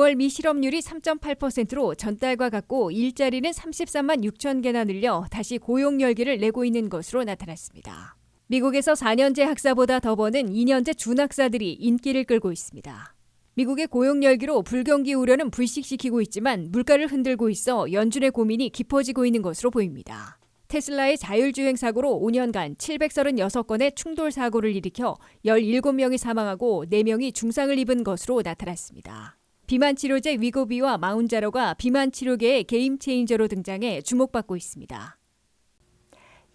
9월 미실업률이 3.8%로 전달과 같고 일자리는 33만 6천 개나 늘려 다시 고용 열기를 내고 있는 것으로 나타났습니다. 미국에서 4년제 학사보다 더 버는 2년제 준학사들이 인기를 끌고 있습니다. 미국의 고용 열기로 불경기 우려는 불식시키고 있지만 물가를 흔들고 있어 연준의 고민이 깊어지고 있는 것으로 보입니다. 테슬라의 자율주행 사고로 5년간 736건의 충돌 사고를 일으켜 17명이 사망하고 4명이 중상을 입은 것으로 나타났습니다. 비만 치료제 위고비와 마운자로가 비만 치료계의 게임 체인저로 등장해 주목받고 있습니다.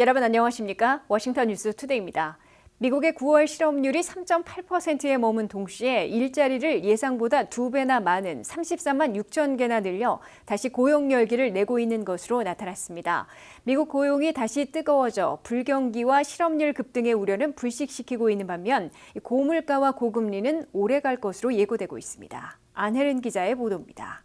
여러분 안녕하십니까? 워싱턴 뉴스 투데이입니다. 미국의 9월 실업률이 3.8%에 머문 동시에 일자리를 예상보다 두 배나 많은 33만 6천 개나 늘려 다시 고용 열기를 내고 있는 것으로 나타났습니다. 미국 고용이 다시 뜨거워져 불경기와 실업률 급등의 우려는 불식시키고 있는 반면 고물가와 고금리는 오래 갈 것으로 예고되고 있습니다. 안혜른 기자의 보도입니다.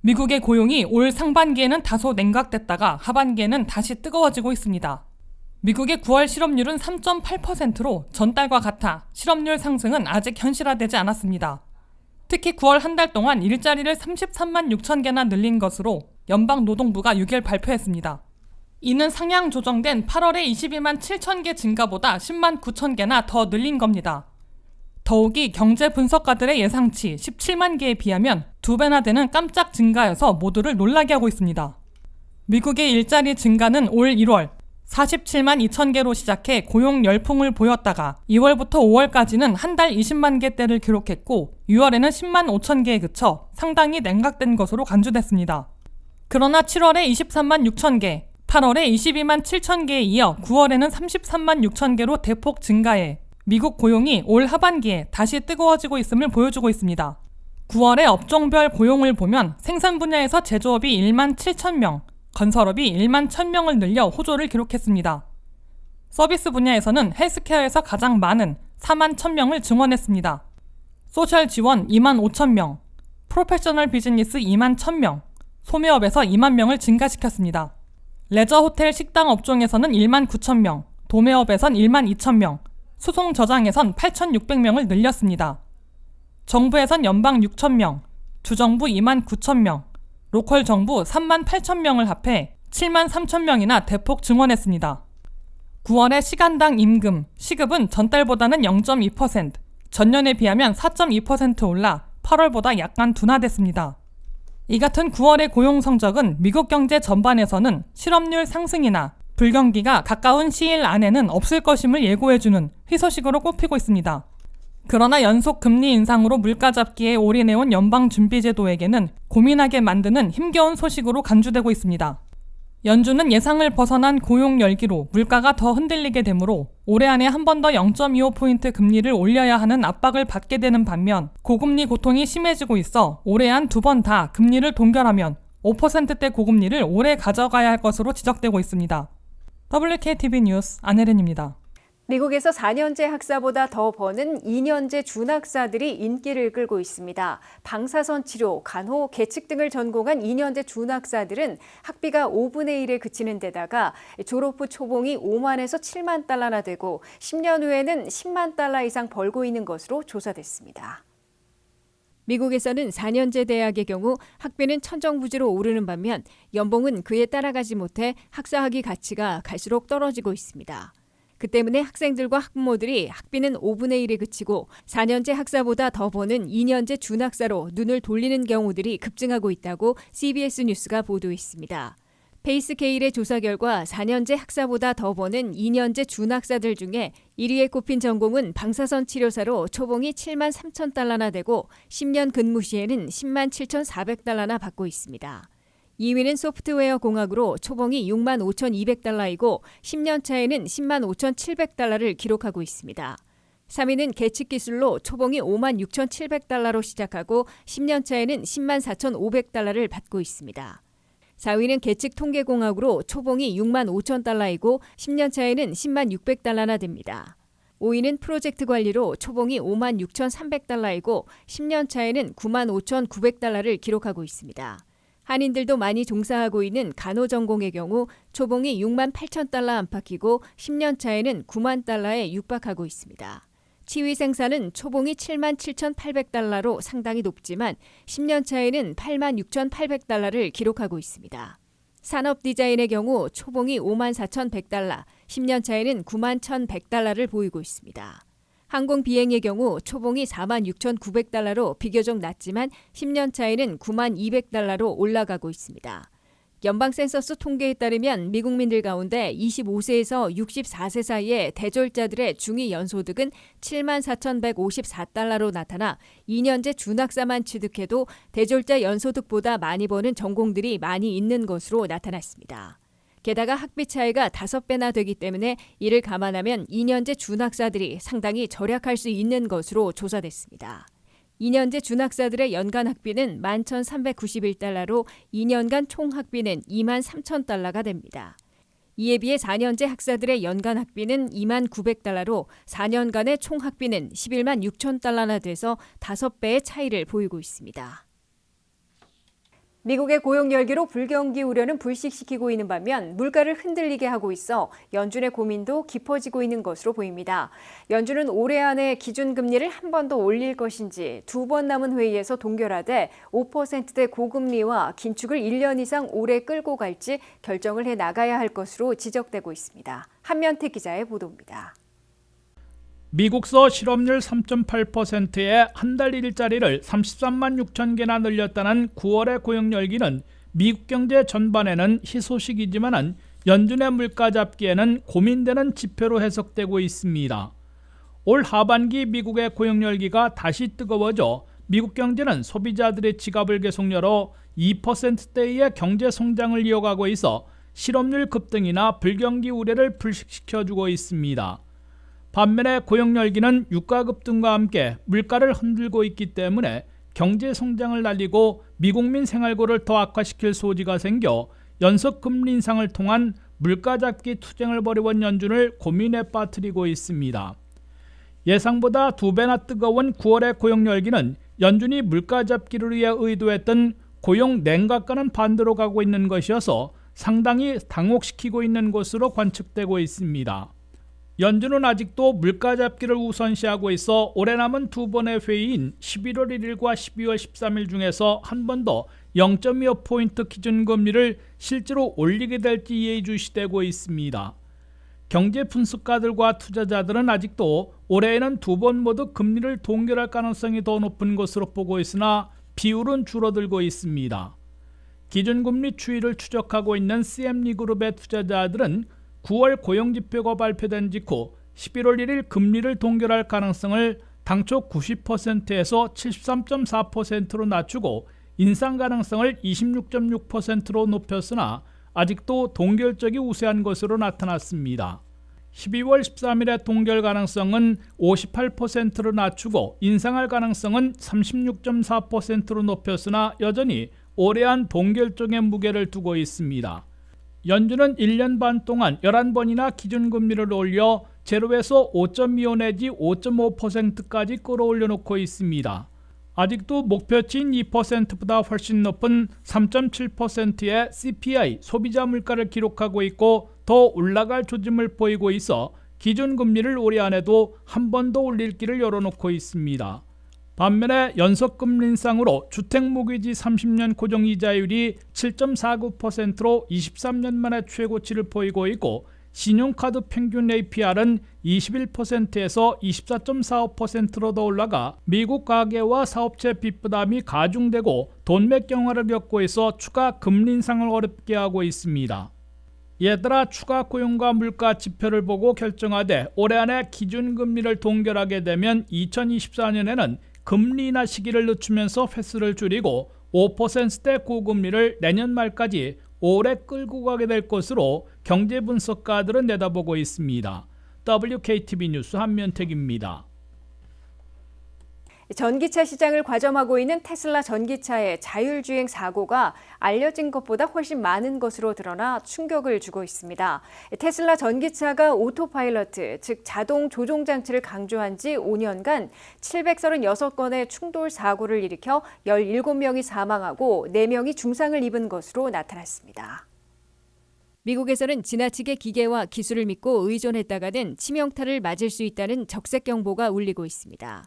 미국의 고용이 올 상반기에는 다소 냉각됐다가 하반기에는 다시 뜨거워지고 있습니다. 미국의 9월 실업률은 3.8%로 전달과 같아 실업률 상승은 아직 현실화되지 않았습니다. 특히 9월 한 달 동안 일자리를 33만 6천 개나 늘린 것으로 연방 노동부가 6일 발표했습니다. 이는 상향 조정된 8월의 22만 7천 개 증가보다 10만 9천 개나 더 늘린 겁니다. 더욱이 경제 분석가들의 예상치 17만 개에 비하면 두 배나 되는 깜짝 증가여서 모두를 놀라게 하고 있습니다. 미국의 일자리 증가는 올 1월 47만 2천 개로 시작해 고용 열풍을 보였다가 2월부터 5월까지는 한 달 20만 개대를 기록했고 6월에는 10만 5천 개에 그쳐 상당히 냉각된 것으로 간주됐습니다. 그러나 7월에 23만 6천 개, 8월에 22만 7천 개에 이어 9월에는 33만 6천 개로 대폭 증가해 미국 고용이 올 하반기에 다시 뜨거워지고 있음을 보여주고 있습니다. 9월의 업종별 고용을 보면 생산 분야에서 제조업이 1만 7천 명, 건설업이 1만 1000명을 늘려 호조를 기록했습니다. 서비스 분야에서는 헬스케어에서 가장 많은 4만 1000명을 증원했습니다. 소셜 지원 2만 5천 명, 프로페셔널 비즈니스 2만 1000명, 소매업에서 2만 명을 증가시켰습니다. 레저 호텔 식당 업종에서는 1만 9천 명, 도매업에선 1만 2천 명, 수송 저장에선 8,600명을 늘렸습니다. 정부에선 연방 6천명, 주정부 2만 9천명, 로컬 정부 3만 8천 명을 합해 7만 3천 명이나 대폭 증원했습니다. 9월의 시간당 임금, 시급은 전달보다는 0.2%, 전년에 비하면 4.2% 올라 8월보다 약간 둔화됐습니다. 이 같은 9월의 고용 성적은 미국 경제 전반에서는 실업률 상승이나 불경기가 가까운 시일 안에는 없을 것임을 예고해주는 희소식으로 꼽히고 있습니다. 그러나 연속 금리 인상으로 물가 잡기에 올인해온 연방준비제도에게는 고민하게 만드는 힘겨운 소식으로 간주되고 있습니다. 연준은 예상을 벗어난 고용 열기로 물가가 더 흔들리게 되므로 올해 안에 한 번 더 0.25포인트 금리를 올려야 하는 압박을 받게 되는 반면 고금리 고통이 심해지고 있어 올해 안 두 번 다 금리를 동결하면 5%대 고금리를 오래 가져가야 할 것으로 지적되고 있습니다. WKTV 뉴스 안혜린입니다. 미국에서 4년제 학사보다 더 버는 2년제 준학사들이 인기를 끌고 있습니다. 방사선 치료, 간호, 계측 등을 전공한 2년제 준학사들은 학비가 5분의 1에 그치는 데다가 졸업 후 초봉이 5만에서 7만 달러나 되고 10년 후에는 10만 달러 이상 벌고 있는 것으로 조사됐습니다. 미국에서는 4년제 대학의 경우 학비는 천정부지로 오르는 반면 연봉은 그에 따라가지 못해 학사학위 가치가 갈수록 떨어지고 있습니다. 그 때문에 학생들과 학부모들이 학비는 5분의 1에 그치고 4년제 학사보다 더 버는 2년제 준학사로 눈을 돌리는 경우들이 급증하고 있다고 CBS 뉴스가 보도했습니다. 페이스케일의 조사 결과 4년제 학사보다 더 버는 2년제 준학사들 중에 1위에 꼽힌 전공은 방사선 치료사로 초봉이 7만 3천 달러나 되고 10년 근무 시에는 10만 7,400달러나 받고 있습니다. 2위는 소프트웨어 공학으로 초봉이 6만 5,200달러이고 10년 차에는 10만 5,700달러를 기록하고 있습니다. 3위는 계측 기술로 초봉이 5만 6,700달러로 시작하고 10년 차에는 10만 4,500달러를 받고 있습니다. 4위는 계측 통계공학으로 초봉이 6만 5천 달러이고 10년 차에는 10만 600달러나 됩니다. 5위는 프로젝트 관리로 초봉이 5만 6,300달러이고 10년 차에는 9만 5,900달러를 기록하고 있습니다. 한인들도 많이 종사하고 있는 간호 전공의 경우 초봉이 6만 8천 달러 안팎이고 10년 차에는 9만 달러에 육박하고 있습니다. 치위 생산은 초봉이 7만 7,800달러로 상당히 높지만 10년 차에는 8만 6,800달러를 기록하고 있습니다. 산업 디자인의 경우 초봉이 5만 4,100달러, 10년 차에는 9만 1,100달러를 보이고 있습니다. 항공 비행의 경우 초봉이 4만 6,900달러로 비교적 낮지만 10년 차에는 9만 200달러로 올라가고 있습니다. 연방 센서스 통계에 따르면 미국민들 가운데 25세에서 64세 사이의 대졸자들의 중위 연소득은 7만 4,154달러로 나타나 2년제 준학사만 취득해도 대졸자 연소득보다 많이 버는 전공들이 많이 있는 것으로 나타났습니다. 게다가 학비 차이가 5배나 되기 때문에 이를 감안하면 2년제 준학사들이 상당히 절약할 수 있는 것으로 조사됐습니다. 2년제 준학사들의 연간 학비는 11,391달러로 2년간 총 학비는 2만 3,000달러가 됩니다. 이에 비해 4년제 학사들의 연간 학비는 2만 900달러로 4년간의 총 학비는 11만 6천 달러나 돼서 5배의 차이를 보이고 있습니다. 미국의 고용 열기로 불경기 우려는 불식시키고 있는 반면 물가를 흔들리게 하고 있어 연준의 고민도 깊어지고 있는 것으로 보입니다. 연준은 올해 안에 기준금리를 한 번 더 올릴 것인지 두 번 남은 회의에서 동결하되 5%대 고금리와 긴축을 1년 이상 오래 끌고 갈지 결정을 해 나가야 할 것으로 지적되고 있습니다. 한면태 기자의 보도입니다. 미국서 실업률 3.8%의 한 달 일자리를 33만 6천 개나 늘렸다는 9월의 고용 열기는 미국 경제 전반에는 희소식이지만 연준의 물가 잡기에는 고민되는 지표로 해석되고 있습니다. 올 하반기 미국의 고용 열기가 다시 뜨거워져 미국 경제는 소비자들의 지갑을 계속 열어 2%대의 경제 성장을 이어가고 있어 실업률 급등이나 불경기 우려를 불식시켜주고 있습니다. 반면에 고용 열기는 유가 급등과 함께 물가를 흔들고 있기 때문에 경제 성장을 날리고 미국민 생활고를 더 악화시킬 소지가 생겨 연속 금리 인상을 통한 물가 잡기 투쟁을 벌여온 연준을 고민에 빠뜨리고 있습니다. 예상보다 두 배나 뜨거운 9월의 고용 열기는 연준이 물가 잡기를 위해 의도했던 고용 냉각과는 반대로 가고 있는 것이어서 상당히 당혹시키고 있는 것으로 관측되고 있습니다. 연준은 아직도 물가 잡기를 우선시하고 있어 올해 남은 두 번의 회의인 11월 1일과 12월 13일 중에서 한 번 더 0.25포인트 기준금리를 실제로 올리게 될지 예의주시되고 있습니다. 경제 분석가들과 투자자들은 아직도 올해에는 두 번 모두 금리를 동결할 가능성이 더 높은 것으로 보고 있으나 비율은 줄어들고 있습니다. 기준금리 추이를 추적하고 있는 CM리그룹의 투자자들은 9월 고용지표가 발표된 직후 11월 1일 금리를 동결할 가능성을 당초 90%에서 73.4%로 낮추고 인상 가능성을 26.6%로 높였으나 아직도 동결적이 우세한 것으로 나타났습니다. 12월 13일의 동결 가능성은 58%로 낮추고 인상할 가능성은 36.4%로 높였으나 여전히 오래한 동결 쪽에 무게를 두고 있습니다. 연준은 1년 반 동안 11번이나 기준금리를 올려 제로에서 5.25 내지 5.5%까지 끌어올려 놓고 있습니다. 아직도 목표치인 2%보다 훨씬 높은 3.7%의 CPI 소비자 물가를 기록하고 있고 더 올라갈 조짐을 보이고 있어 기준금리를 올해 안에도 한 번 더 올릴 길을 열어놓고 있습니다. 반면에 연속금리 인상으로 주택모기지 30년 고정이자율이 7.49%로 23년 만에 최고치를 보이고 있고 신용카드 평균 APR은 21%에서 24.45%로 더 올라가 미국 가계와 사업체 빚 부담이 가중되고 돈맥 경화를 겪고 있어 추가 금리 인상을 어렵게 하고 있습니다. 얘들아 추가 고용과 물가 지표를 보고 결정하되 올해 안에 기준금리를 동결하게 되면 2024년에는 금리 인하 시기를 늦추면서 횟수를 줄이고 5%대 고금리를 내년 말까지 오래 끌고 가게 될 것으로 경제 분석가들은 내다보고 있습니다. WKTV 뉴스 한면택입니다. 전기차 시장을 과점하고 있는 테슬라 전기차의 자율주행 사고가 알려진 것보다 훨씬 많은 것으로 드러나 충격을 주고 있습니다. 테슬라 전기차가 오토파일러트, 즉 자동 조종 장치를 강조한 지 5년간 736건의 충돌 사고를 일으켜 17명이 사망하고 4명이 중상을 입은 것으로 나타났습니다. 미국에서는 지나치게 기계와 기술을 믿고 의존했다가는 치명타를 맞을 수 있다는 적색 경보가 울리고 있습니다.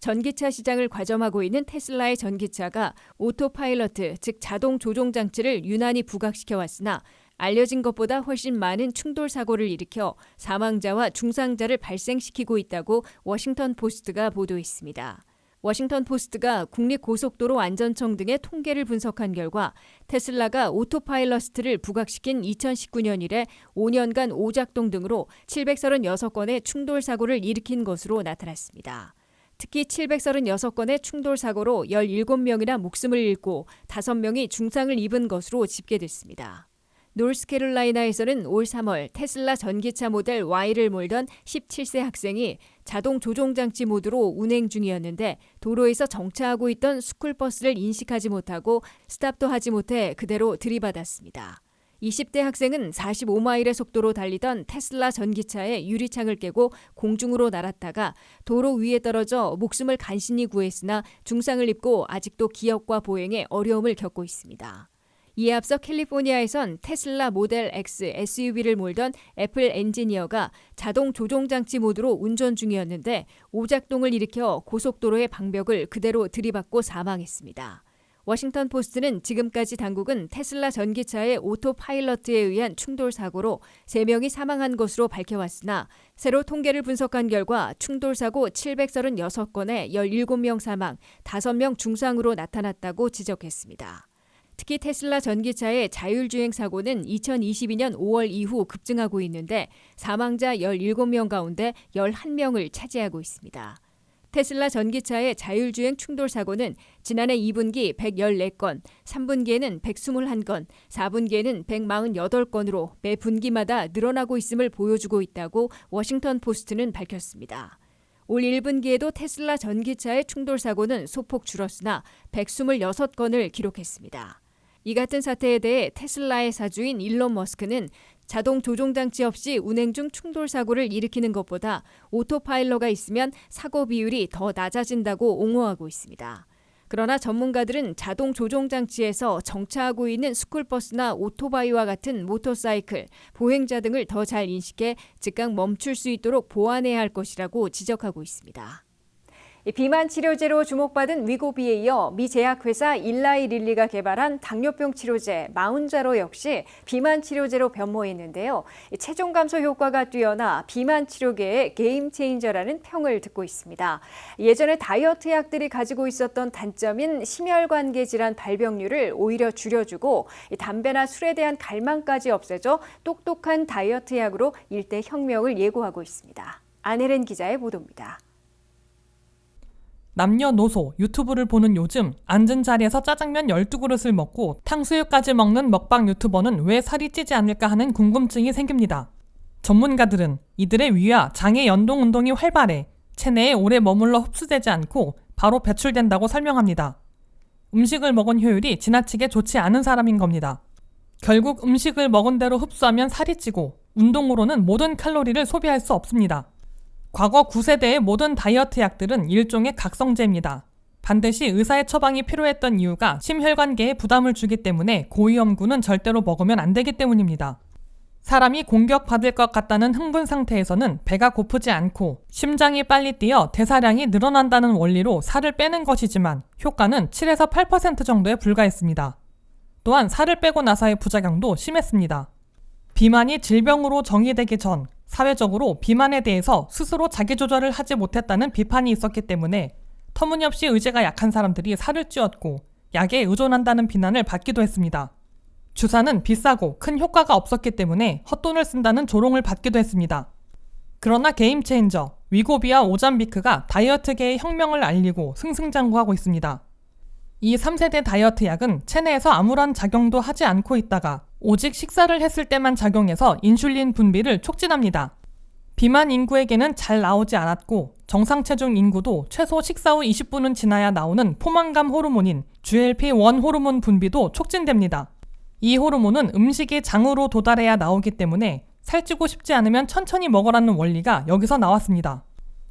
전기차 시장을 과점하고 있는 테슬라의 전기차가 오토파일러트, 즉 자동 조종 장치를 유난히 부각시켜 왔으나 알려진 것보다 훨씬 많은 충돌 사고를 일으켜 사망자와 중상자를 발생시키고 있다고 워싱턴 포스트가 보도했습니다. 워싱턴 포스트가 국립고속도로 안전청 등의 통계를 분석한 결과 테슬라가 오토파일러스트를 부각시킨 2019년 이래 5년간 오작동 등으로 736건의 충돌 사고를 일으킨 것으로 나타났습니다. 특히 736건의 충돌 사고로 17명이나 목숨을 잃고 5명이 중상을 입은 것으로 집계됐습니다. 노스캐롤라이나에서는 올 3월 테슬라 전기차 모델 Y를 몰던 17세 학생이 자동 조종 장치 모드로 운행 중이었는데 도로에서 정차하고 있던 스쿨버스를 인식하지 못하고 스탑도 하지 못해 그대로 들이받았습니다. 20대 학생은 45마일의 속도로 달리던 테슬라 전기차의 유리창을 깨고 공중으로 날았다가 도로 위에 떨어져 목숨을 간신히 구했으나 중상을 입고 아직도 기억과 보행에 어려움을 겪고 있습니다. 이에 앞서 캘리포니아에선 테슬라 모델 X SUV를 몰던 애플 엔지니어가 자동 조종 장치 모드로 운전 중이었는데 오작동을 일으켜 고속도로의 방벽을 그대로 들이받고 사망했습니다. 워싱턴 포스트는 지금까지 당국은 테슬라 전기차의 오토파일러트에 의한 충돌 사고로 3명이 사망한 것으로 밝혀왔으나 새로 통계를 분석한 결과 충돌 사고 736건에 17명 사망, 5명 중상으로 나타났다고 지적했습니다. 특히 테슬라 전기차의 자율주행 사고는 2022년 5월 이후 급증하고 있는데 사망자 17명 가운데 11명을 차지하고 있습니다. 테슬라 전기차의 자율주행 충돌 사고는 지난해 2분기 114건, 3분기에는 121건, 4분기에는 148건으로 매 분기마다 늘어나고 있음을 보여주고 있다고 워싱턴 포스트는 밝혔습니다. 올 1분기에도 테슬라 전기차의 충돌 사고는 소폭 줄었으나 126건을 기록했습니다. 이 같은 사태에 대해 테슬라의 사주인 일론 머스크는 자동 조종 장치 없이 운행 중 충돌 사고를 일으키는 것보다 오토파일러가 있으면 사고 비율이 더 낮아진다고 옹호하고 있습니다. 그러나 전문가들은 자동 조종 장치에서 정차하고 있는 스쿨버스나 오토바이와 같은 모터사이클, 보행자 등을 더 잘 인식해 즉각 멈출 수 있도록 보완해야 할 것이라고 지적하고 있습니다. 이 비만 치료제로 주목받은 위고비에 이어 미 제약회사 일라이 릴리가 개발한 당뇨병 치료제 마운자로 역시 비만 치료제로 변모했는데요. 이 체중 감소 효과가 뛰어나 비만 치료계의 게임 체인저라는 평을 듣고 있습니다. 예전에 다이어트 약들이 가지고 있었던 단점인 심혈관계 질환 발병률을 오히려 줄여주고 이 담배나 술에 대한 갈망까지 없애줘 똑똑한 다이어트 약으로 일대 혁명을 예고하고 있습니다. 안혜린 기자의 보도입니다. 남녀노소 유튜브를 보는 요즘 앉은 자리에서 짜장면 12그릇을 먹고 탕수육까지 먹는 먹방 유튜버는 왜 살이 찌지 않을까 하는 궁금증이 생깁니다. 전문가들은 이들의 위와 장의 연동 운동이 활발해 체내에 오래 머물러 흡수되지 않고 바로 배출된다고 설명합니다. 음식을 먹은 효율이 지나치게 좋지 않은 사람인 겁니다. 결국 음식을 먹은 대로 흡수하면 살이 찌고 운동으로는 모든 칼로리를 소비할 수 없습니다. 과거 9세대의 모든 다이어트 약들은 일종의 각성제입니다. 반드시 의사의 처방이 필요했던 이유가 심혈관계에 부담을 주기 때문에 고위험군은 절대로 먹으면 안 되기 때문입니다. 사람이 공격받을 것 같다는 흥분 상태에서는 배가 고프지 않고 심장이 빨리 뛰어 대사량이 늘어난다는 원리로 살을 빼는 것이지만 효과는 7에서 8% 정도에 불과했습니다. 또한 살을 빼고 나서의 부작용도 심했습니다. 비만이 질병으로 정의되기 전 사회적으로 비만에 대해서 스스로 자기조절을 하지 못했다는 비판이 있었기 때문에 터무니없이 의지가 약한 사람들이 살을 찌웠고 약에 의존한다는 비난을 받기도 했습니다. 주사는 비싸고 큰 효과가 없었기 때문에 헛돈을 쓴다는 조롱을 받기도 했습니다. 그러나 게임 체인저 위고비와 오잠비크가 다이어트계의 혁명을 알리고 승승장구하고 있습니다. 이 3세대 다이어트 약은 체내에서 아무런 작용도 하지 않고 있다가 오직 식사를 했을 때만 작용해서 인슐린 분비를 촉진합니다. 비만 인구에게는 잘 나오지 않았고 정상 체중 인구도 최소 식사 후 20분은 지나야 나오는 포만감 호르몬인 GLP-1 호르몬 분비도 촉진됩니다. 이 호르몬은 음식이 장으로 도달해야 나오기 때문에 살찌고 싶지 않으면 천천히 먹으라는 원리가 여기서 나왔습니다.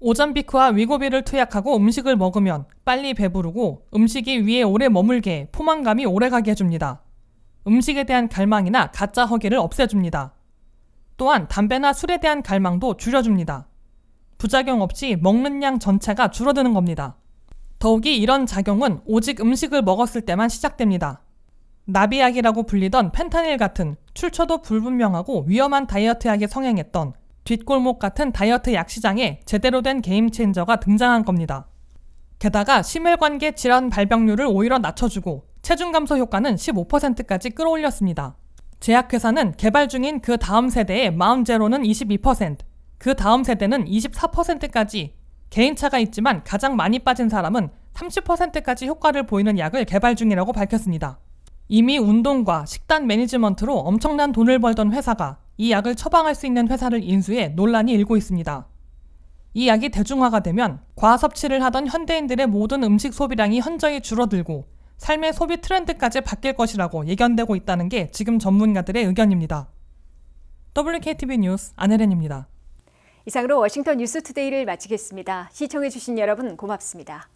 오잠비크와 위고비를 투약하고 음식을 먹으면 빨리 배부르고 음식이 위에 오래 머물게 포만감이 오래가게 해줍니다. 음식에 대한 갈망이나 가짜 허기를 없애줍니다. 또한 담배나 술에 대한 갈망도 줄여줍니다. 부작용 없이 먹는 양 전체가 줄어드는 겁니다. 더욱이 이런 작용은 오직 음식을 먹었을 때만 시작됩니다. 나비약이라고 불리던 펜타닐 같은 출처도 불분명하고 위험한 다이어트 약에 성행했던 뒷골목 같은 다이어트 약 시장에 제대로 된 게임 체인저가 등장한 겁니다. 게다가 심혈관계 질환 발병률을 오히려 낮춰주고 체중 감소 효과는 15%까지 끌어올렸습니다. 제약회사는 개발 중인 그 다음 세대의 마운제로는 22%, 그 다음 세대는 24%까지 개인차가 있지만 가장 많이 빠진 사람은 30%까지 효과를 보이는 약을 개발 중이라고 밝혔습니다. 이미 운동과 식단 매니지먼트로 엄청난 돈을 벌던 회사가 이 약을 처방할 수 있는 회사를 인수해 논란이 일고 있습니다. 이 약이 대중화가 되면 과섭취를 하던 현대인들의 모든 음식 소비량이 현저히 줄어들고 삶의 소비 트렌드까지 바뀔 것이라고 예견되고 있다는 게 지금 전문가들의 의견입니다. WKTV 뉴스 안혜련입니다. 이상으로 워싱턴 뉴스 투데이를 마치겠습니다. 시청해주신 여러분 고맙습니다.